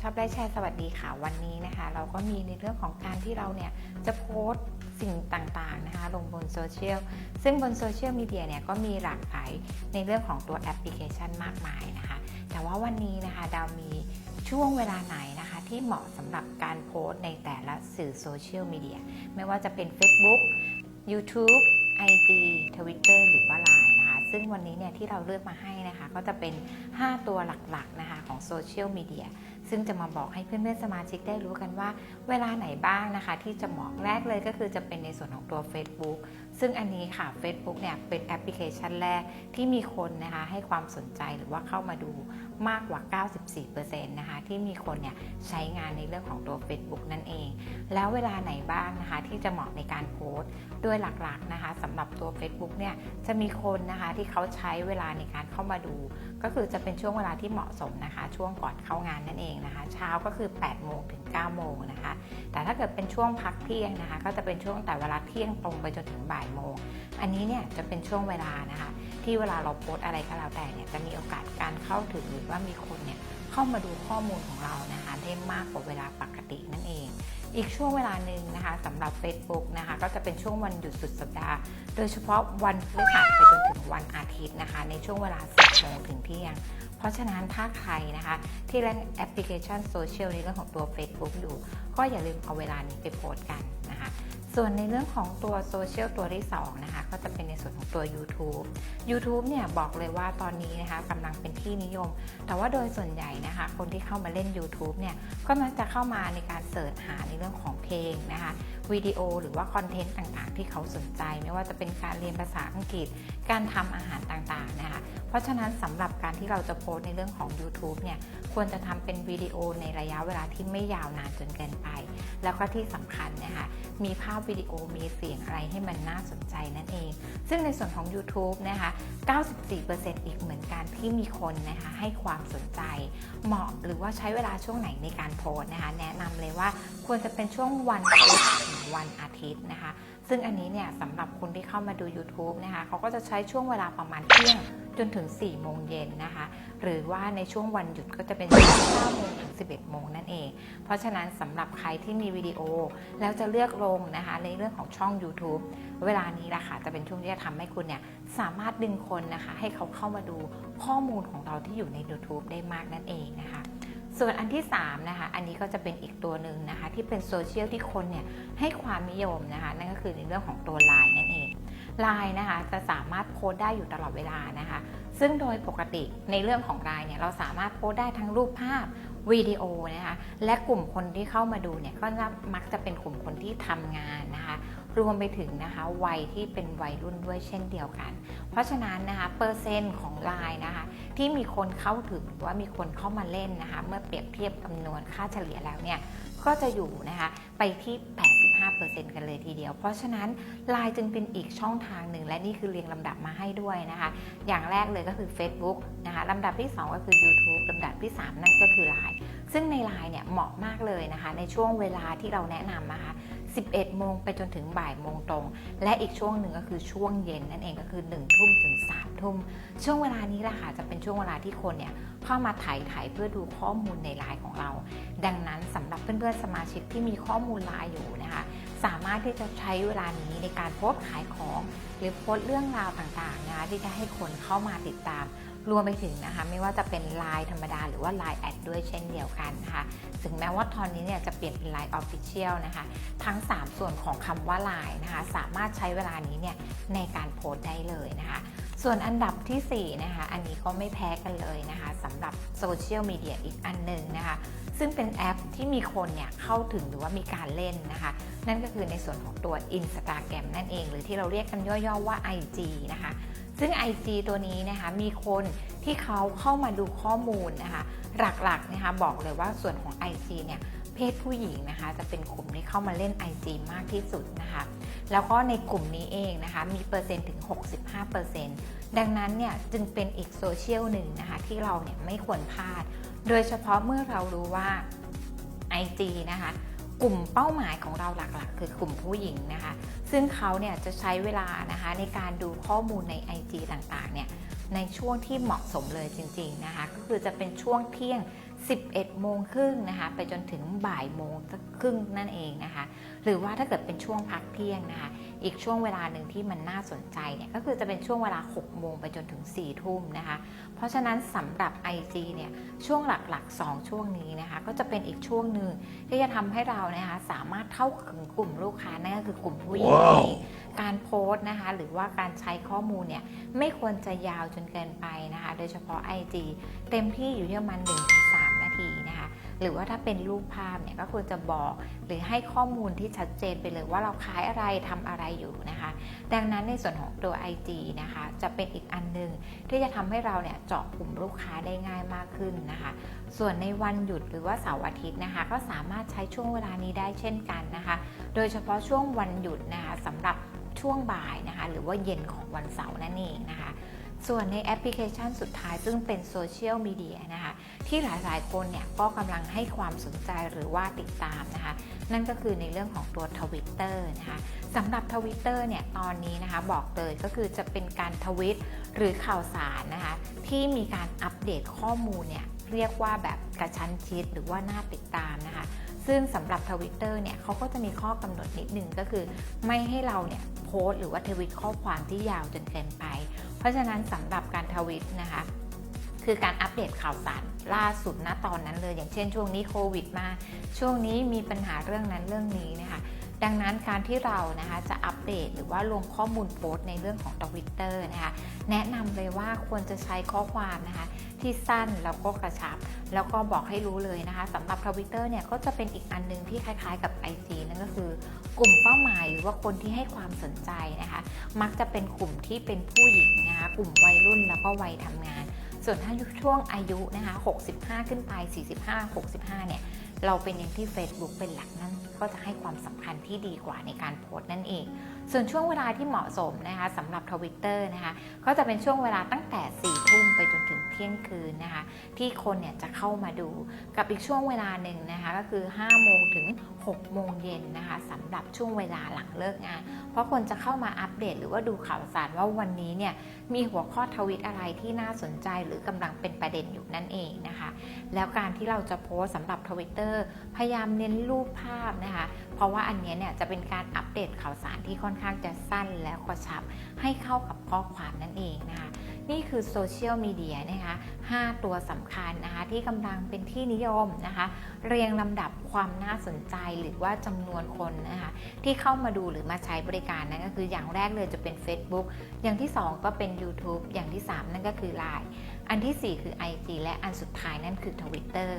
ชอบได้แชร์สวัสดีค่ะวันนี้นะคะ เราก็มีในเรื่องของการที่เราเนี่ยจะโพสต์สิ่งต่างๆนะคะ ลงบนโซเชียลซึ่งบนโซเชียลมีเดียเนี่ยก็มีหลากหลายในเรื่องของตัวแอปพลิเคชันมากมายนะคะ แต่ว่าวันนี้นะคะดาวมีช่วงเวลาไหนนะคะ ที่เหมาะสำหรับการโพสต์ในแต่ละสื่อโซเชียลมีเดียไม่ว่าจะเป็น Facebook YouTube IG Twitter หรือว่า Line นะคะซึ่งวันนี้เนี่ยที่เราเลือกมาให้นะคะ ก็จะเป็น 5 ตัวหลักๆนะคะของโซเชียลมีเดีย ซึ่งจะมาบอกให้เพื่อนๆสมาชิกได้รู้กันว่า เวลาไหนบ้างนะคะ ที่จะเหมาะแรกเลยก็คือจะเป็นในส่วนของตัว Facebook ซึ่งอันนี้ค่ะ Facebook เนี่ยเป็นแอปพลิเคชันแรกที่มีคนนะคะให้ความสนใจหรือว่าเข้ามาดูมากกว่า 94%นะคะที่มีคนเนี่ยใช้งานในเรื่องของตัว Facebook นั่นเอง แล้วเวลาไหนบ้างนะคะที่จะเหมาะในการโพสต์โดยหลักๆนะคะสำหรับตัว Facebook เนี่ยจะมีคนนะคะที่เขาใช้เวลาในการเข้ามาดู ก็คือจะเป็นช่วงเวลาที่เหมาะสมนะคะ ช่วงก่อนเข้างานนั่นเองนะคะ เช้าก็คือ 8 โมงถึง9 โมงนะคะ แต่ถ้าเกิดเป็นช่วงพักเที่ยงนะคะ ก็จะเป็นช่วงแต่เวลาเที่ยงตรงไปจนถึงบ่ายโมง อันนี้เนี่ยจะเป็นช่วงเวลานะคะ ที่เวลาเราโพสอะไรก็แล้วแต่เนี่ยจะมีโอกาสการเข้าถึงหรือว่ามีคนเนี่ยเข้ามาดูข้อมูลของเรานะคะได้มากกว่าเวลาปกตินั่นเอง อีกช่วงเวลาหนึ่งนะคะสำหรับ Facebook นะคะ ก็จะเป็นช่วงวันหยุดสุดสัปดาห์ โดยเฉพาะวันพฤหัสไปจนถึงวันอาทิตย์นะคะ ในช่วงเวลา10โมงถึงเที่ยง เพราะฉะนั้นถ้าใครนะคะ ที่เล่นแอปพลิเคชันโซเชียลในเรื่องของตัว Facebook อยู่ ก็อย่าลืมเอาเวลานี้ไปโพสต์กันนะคะส่วนในเรื่องของตัวโซเชียลตัวที่2นะคะก็จะเป็นในส่วนของตัว YouTube YouTube เนี่ยบอกเลยว่าตอนนี้นะคะกำลังเป็นที่นิยม แต่ว่าโดยส่วนใหญ่นะคะ คนที่เข้ามาเล่น YouTube เนี่ยก็มักจะเข้ามาในการเสิร์ชหาในเรื่องของเพลงนะคะวิดีโอหรือว่าคอนเทนต์ต่างๆ ที่เขาสนใจ ไม่ว่าจะเป็นการเรียนภาษาอังกฤษ การทำอาหารต่างๆนะคะ เพราะฉะนั้นสำหรับการที่เราจะโพสในเรื่องของ YouTube เนี่ยควรจะทำเป็นวิดีโอในระยะเวลาที่ไม่ยาวนานจนเกินไป แล้วก็ที่สำคัญนะคะมีภาพวิดีโอมีเสียงอะไรให้มันน่าสนใจนั่นเอง ซึ่งในส่วนของ YouTube นะคะ 94%อีกเหมือนกันที่มีคนนะคะให้ความสนใจ เหมาะหรือว่าใช้เวลาช่วงไหนในการโพสนะคะ แนะนำเลยว่าควรจะเป็นช่วงวันพุธถึงวันอาทิตย์นะคะ ซึ่งอันนี้เนี่ยสำหรับคนที่เข้ามาดู YouTube นะคะเขาก็จะใช้ช่วงเวลาประมาณเที่ยงจนถึง4โมงเย็นนะคะ หรือว่าในช่วงวันหยุดก็จะเป็นช่วง9โมงถึง 11โมงนั่นเอง เพราะฉะนั้นสำหรับใครที่มีวิดีโอ แล้วจะเลือกลงนะคะในเรื่องของช่อง YouTube เวลานี้ละค่ะจะเป็นช่วงที่จะทำให้คุณเนี่ยสามารถดึงคนนะคะให้เขาเข้ามาดูข้อมูลของเราที่อยู่ใน YouTube ได้มากนั่นเองนะคะส่วนอันที่3นะคะ อันนี้ก็จะเป็นอีกตัวหนึ่งนะคะ ที่เป็นโซเชียลที่คนเนี่ยให้ความนิยมนะคะ นั่นก็คือในเรื่องของตัว Line นั่นเอง Line นะคะจะสามารถโพสต์ได้อยู่ตลอดเวลานะคะ ซึ่งโดยปกติในเรื่องของ Line เนี่ยเราสามารถโพสต์ได้ทั้งรูปภาพวิดีโอนะคะและกลุ่มคนที่เข้ามาดูเนี่ยก็มักจะเป็นกลุ่มคนที่ทำงานนะคะรวมไปถึงนะคะวัยที่เป็นวัยรุ่นด้วยเช่นเดียวกัน เพราะฉะนั้นนะคะเปอร์เซ็นต์ของไลน์นะคะที่มีคนเข้าถึงหรือว่ามีคนเข้ามาเล่นนะคะเมื่อเปรียบเทียบจำนวนค่าเฉลี่ยแล้วเนี่ยก็จะอยู่นะคะไปที่ 5%กันเลยทีเดียว เพราะฉะนั้นไลน์จึงเป็นอีกช่องทางหนึ่ง และนี่คือเรียงลำดับมาให้ด้วยนะคะ อย่างแรกเลยก็คือ Facebook นะคะลำดับที่ 2 ก็คือ YouTube ลำดับที่ 3 นั่นก็คือ Line ซึ่งใน Line เนี่ยเหมาะมากเลยนะคะ ในช่วงเวลาที่เราแนะนำนะคะ11 โมงไปจนถึงบ่ายโมงตรง และอีกช่วงหนึ่งก็คือช่วงเย็นนั่นเองก็คือ 1 ทุ่มถึง 3 ทุ่ม ช่วงเวลานี้แหละค่ะจะเป็นช่วงเวลาที่คนเนี่ยเข้ามาถ่ายถ่ายเพื่อดูข้อมูลในไลน์ของเรา ดังนั้นสำหรับเพื่อนๆสมาชิกที่มีข้อมูลไลน์อยู่นะคะามารถที่จะใช้เวลานี้ในการโพสต์ขายของ หรือโพสต์เรื่องราวต่างๆนะคะที่จะให้คนเข้ามาติดตาม รวมไปถึงนะคะไม่ว่าจะเป็น Line ธรรมดาหรือว่า Line แอดด้วยเช่นเดียวกันนะคะถึงแม้ว่าตอนนี้เนี่ยจะเปลี่ยนเป็น Line Official นะคะทั้ง 3 ส่วนของคำว่า Line นะคะสามารถใช้เวลานี้เนี่ยในการโพสต์ได้เลยนะคะส่วนอันดับทีสี่4นะคะอันนี้ก็ไม่แพ้กันเลยนะคะสำหรับโซเชียลมีเดียอีกอันหนึ่งนะคะซึ่งเป็นแอป ที่มีคนเนี่ยเข้าถึงหรือว่ามีการเล่นนะคะ นั่นก็คือในส่วนของตัว Instagram นั่นเอง หรือที่เราเรียกกันย่อๆว่า IG นะคะ ซึ่ง IG ตัวนี้นะคะมีคนที่เขาเข้ามาดูข้อมูลนะคะ หลักๆนะคะบอกเลยว่าส่วนของ IG เนี่ยเพศผู้หญิงนะคะจะเป็นกลุ่มที่เข้ามาเล่น IG มากที่สุดนะคะ แล้วก็ในกลุ่มนี้เองนะคะมีเปอร์เซ็นต์ถึง 65%ดังนั้นเนี่ยจึงเป็นอีกโซเชียลหนึ่งนะคะที่เราเนี่ยไม่ควรพลาด โดยเฉพาะเมื่อเรารู้ว่า IG นะคะ กลุ่มเป้าหมายของเราหลักๆ คือกลุ่มผู้หญิงนะคะ ซึ่งเขาเนี่ยจะใช้เวลานะคะในการดูข้อมูลใน IG ต่างๆ เนี่ยในช่วงที่เหมาะสมเลยจริงๆนะคะ ก็คือจะเป็นช่วงเที่ยง 11 โมงครึ่งนะคะ ไปจนถึงบ่ายโมงสักครึ่งนั่นเองนะคะ หรือว่าถ้าเกิดเป็นช่วงพักเที่ยงนะคะ อีกช่วงเวลาหนึ่งที่มันน่าสนใจเนี่ยก็คือจะเป็นช่วงเวลา 6 โมงไปจนถึง 4 ทุ่มนะคะ เพราะฉะนั้นสำหรับ IG เนี่ยช่วงหลักๆ 2 ช่วงนี้นะคะก็จะเป็นอีกช่วงหนึ่งที่จะทำให้เรานะคะสามารถเข้าถึงกลุ่มลูกค้านั่นก็คือกลุ่มผู้หญิงนั่นเองการโพสต์นะคะหรือว่าการใช้ข้อมูลเนี่ยไม่ควรจะยาวจนเกินไปนะคะ โดยเฉพาะ IG เต็มที่อยู่ที่ประมาณ1-3นา ทีนะคะ หรือว่าถ้าเป็นรูปภาพเนี่ยก็ควรจะบอกหรือให้ข้อมูลที่ชัดเจนไปเลยว่าเราขายอะไรทำอะไรอยู่นะคะ ดังนั้นในส่วนของตัว IG นะคะ จะเป็นอีกอันหนึงที่จะทำให้เราเนี่ยเจาะกลุ่มลูกค้าได้ง่ายมากขึ้นนะคะ ส่วนในวันหยุดหรือว่าเสาร์อาทิตย์นะคะ ก็สามารถใช้ช่วงเวลานี้ได้เช่นกันนะคะ โดยเฉพาะช่วงวันหยุดนะคะสำหรับช่วงบ่ายนะคะ หรือว่าเย็นของวันเสาร์นั่นเองนะคะ ส่วนในแอปพลิเคชันสุดท้ายซึ่งเป็นโซเชียลมีเดียนะคะที่หลายๆคนเนี่ยก็กำลังให้ความสนใจหรือว่าติดตามนะคะ นั่นก็คือในเรื่องของตัวทวิตเตอร์นะคะสำหรับทวิตเตอร์เนี่ยตอนนี้นะคะบอกเลยก็คือจะเป็นการทวิตหรือข่าวสารนะคะที่มีการอัปเดตข้อมูลเนี่ยเรียกว่าแบบกระชั้นชิดหรือว่าน่าติดตามนะคะซึ่งสำหรับทวิตเตอร์เนี่ยเขาก็จะมีข้อกำหนดนิดนึงก็คือ ไม่ให้เราเนี่ยโพสต์หรือว่าทวิตข้อความที่ยาวจนเกินไป เพราะฉะนั้นสำหรับการทวิตนะคะ คือการอัปเดตข่าวสารล่าสุดณตอนนั้นเลย อย่างเช่นช่วงนี้โควิดมา ช่วงนี้มีปัญหาเรื่องนั้นเรื่องนี้นะคะ ดังนั้นการที่เรานะคะจะอัปเดตหรือว่าลงข้อมูลโพสต์ในเรื่องของทวิตเตอร์นะคะแนะนำเลยว่าควรจะใช้ข้อความนะคะที่สั้นแล้วก็กระชับ แล้วก็บอกให้รู้เลยนะคะสำหรับทวิตเตอร์เนี่ยก็จะเป็นอีกอันหนึงที่คล้ายๆกับ IG นั่นก็คือกลุ่มเป้าหมายหรือว่าคนที่ให้ความสนใจนะคะ มักจะเป็นกลุ่มที่เป็นผู้หญิงนะคะกลุ่มวัยรุ่นแล้วก็วัยทำงาน ส่วนถ้าช่วงอายุนะคะ 65 ขึ้นไป 45 65 เนี่ย เราเป็นอย่างที่ Facebook เป็นหลักนั่นก็จะให้ความสำคัญที่ดีกว่าในการโพสต์นั่นเอง ส่วนช่วงเวลาที่เหมาะสมนะคะสำหรับทวิตเตอร์นะคะก็จะเป็นช่วงเวลาตั้งแต่ 4 ทุ่มไปจนถึงเที่ยงคืนนะคะที่คนเนี่ยจะเข้ามาดูกับอีกช่วงเวลาหนึ่งนะคะก็คือ 5 โมงถึง 6 โมงเย็นนะคะสำหรับช่วงเวลาหลังเลิกงาน เพราะคนจะเข้ามาอัปเดตหรือว่าดูข่าวสารว่าวันนี้เนี่ยมีหัวข้อทวิตอะไรที่น่าสนใจหรือกำลังเป็นประเด็นอยู่นั่นเองนะคะ แล้วการที่เราจะโพสสำหรับทวิตเตอร์พยายามเน้นรูปภาพนะคะ เพราะว่าอันนี้เนี่ยจะเป็นการอัปเดตข่าวสารที่ค่อนข้างจะสั้นแล้วก็ชับให้เข้ากับข้อความนั่นเองนะคะ นี่คือโซเชียลมีเดียนะคะ5ตัวสำคัญนะคะที่กำลังเป็นที่นิยมนะคะ เรียงลำดับความน่าสนใจหรือว่าจำนวนคนนะคะที่เข้ามาดูหรือมาใช้บริการนั่นก็คืออย่างแรกเลยจะเป็น Facebook อย่างที่ 2 ก็เป็น YouTube อย่างที่ 3 นั่นก็คือ Line อันทีสี่4 คือ IG และอันสุดท้ายนั่นคือ Twitter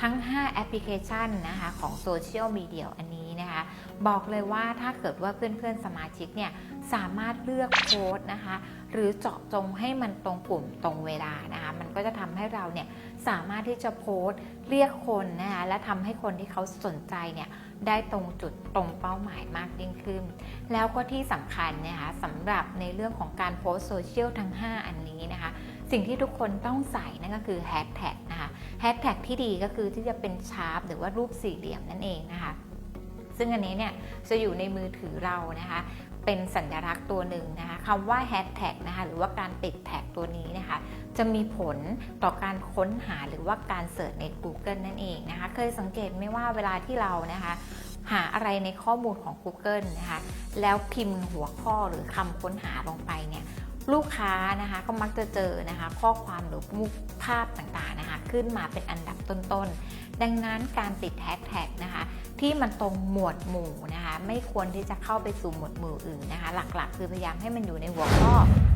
ทั้ง 5 แอปพลิเคชันนะคะของโซเชียลมีเดียอันนี้นะคะบอกเลยว่าถ้าเกิดว่าเพื่อนๆสมาชิกเนี่ยสามารถเลือกโพสต์นะคะ หรือเจาะจงให้มันตรงกลุ่มตรงเวลานะคะมันก็จะทำให้เราเนี่ยสามารถที่จะโพสต์เรียกคนนะคะและทำให้คนที่เขาสนใจเนี่ยได้ตรงจุดตรงเป้าหมายมากยิ่งขึ้น แล้วก็ที่สำคัญนะคะสำหรับในเรื่องของการโพสต์โซเชียลทั้ง 5 อันนี้นะคะสิ่งที่ทุกคนต้องใส่นั่นก็คือแฮชแท็กนะคะแฮชแท็กที่ดีก็คือที่จะเป็นชาร์ปหรือว่ารูปสี่เหลี่ยมนั่นเองนะคะ ซึ่งอันนี้เนี่ยจะอยู่ในมือถือเรานะคะเป็นสัญลักษณ์ตัวหนึ่งนะคะคำว่าแฮชแท็กนะคะหรือว่าการติดแท็กตัวนี้นะคะจะมีผลต่อการค้นหาหรือว่าการเสิร์ชใน Google นั่นเองนะคะเคยสังเกตไหมว่าเวลาที่เรานะคะหาอะไรในข้อมูลของ Google นะคะแล้วพิมพ์หัวข้อหรือคำค้นหาลงไปเนี่ยลูกค้านะคะก็มักจะเจอนะคะข้อความหรือมุกภาพต่างๆนะคะขึ้นมาเป็นอันดับต้นๆ ดังนั้นการติดแฮชแท็กนะคะ ที่มันตรงหมวดหมู่นะคะ ไม่ควรที่จะเข้าไปสู่หมวดหมู่อื่นนะคะ หลักๆ คือพยายามให้มันอยู่ในหัวข้อ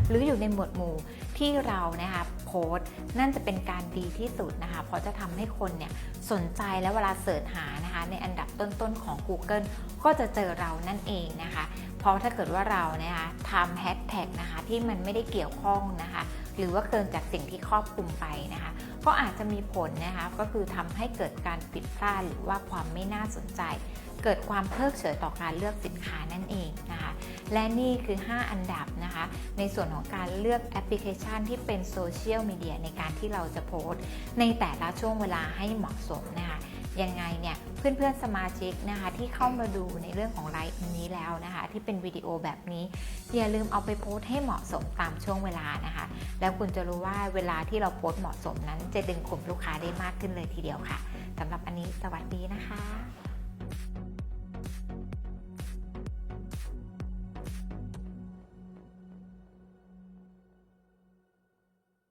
หรืออยู่ในหมวดหมู่ที่เรานะคะโพสต์นั่นจะเป็นการดีที่สุดนะคะ เพราะจะทำให้คนเนี่ยสนใจและเวลาเสิร์ชหานะคะ ในอันดับต้นๆของ Google ก็จะเจอเรานั่นเองนะคะเพราะถ้าเกิดว่าเรานะคะทำแฮชแท็กนะคะที่มันไม่ได้เกี่ยวข้องนะคะ หรือว่าเกินจากสิ่งที่ครอบคลุมไปนะคะ ก็อาจจะมีผลนะคะก็คือทำให้เกิดการผิดพลาดหรือว่าความไม่น่าสนใจ เกิดความเพิกเฉยต่อการเลือกสินค้านั่นเองนะคะและนี่คือ 5 อันดับนะคะ ในส่วนของการเลือกแอปพลิเคชันที่เป็นโซเชียลมีเดียในการที่เราจะโพสต์ในแต่ละช่วงเวลาให้เหมาะสมนะคะ ยังไงเนี่ยเพื่อนๆสมาชิกนะคะที่เข้ามาดูในเรื่องของไลฟ์นี้แล้วนะคะ ที่เป็นวิดีโอแบบนี้อย่าลืมเอาไปโพสต์ให้เหมาะสมตามช่วงเวลานะคะ แล้วคุณจะรู้ว่าเวลาที่เราโพสต์เหมาะสมนั้น จะดึงกลุ่มลูกค้าได้มากขึ้นเลยทีเดียวค่ะสำหรับอันนี้สวัสดีนะคะ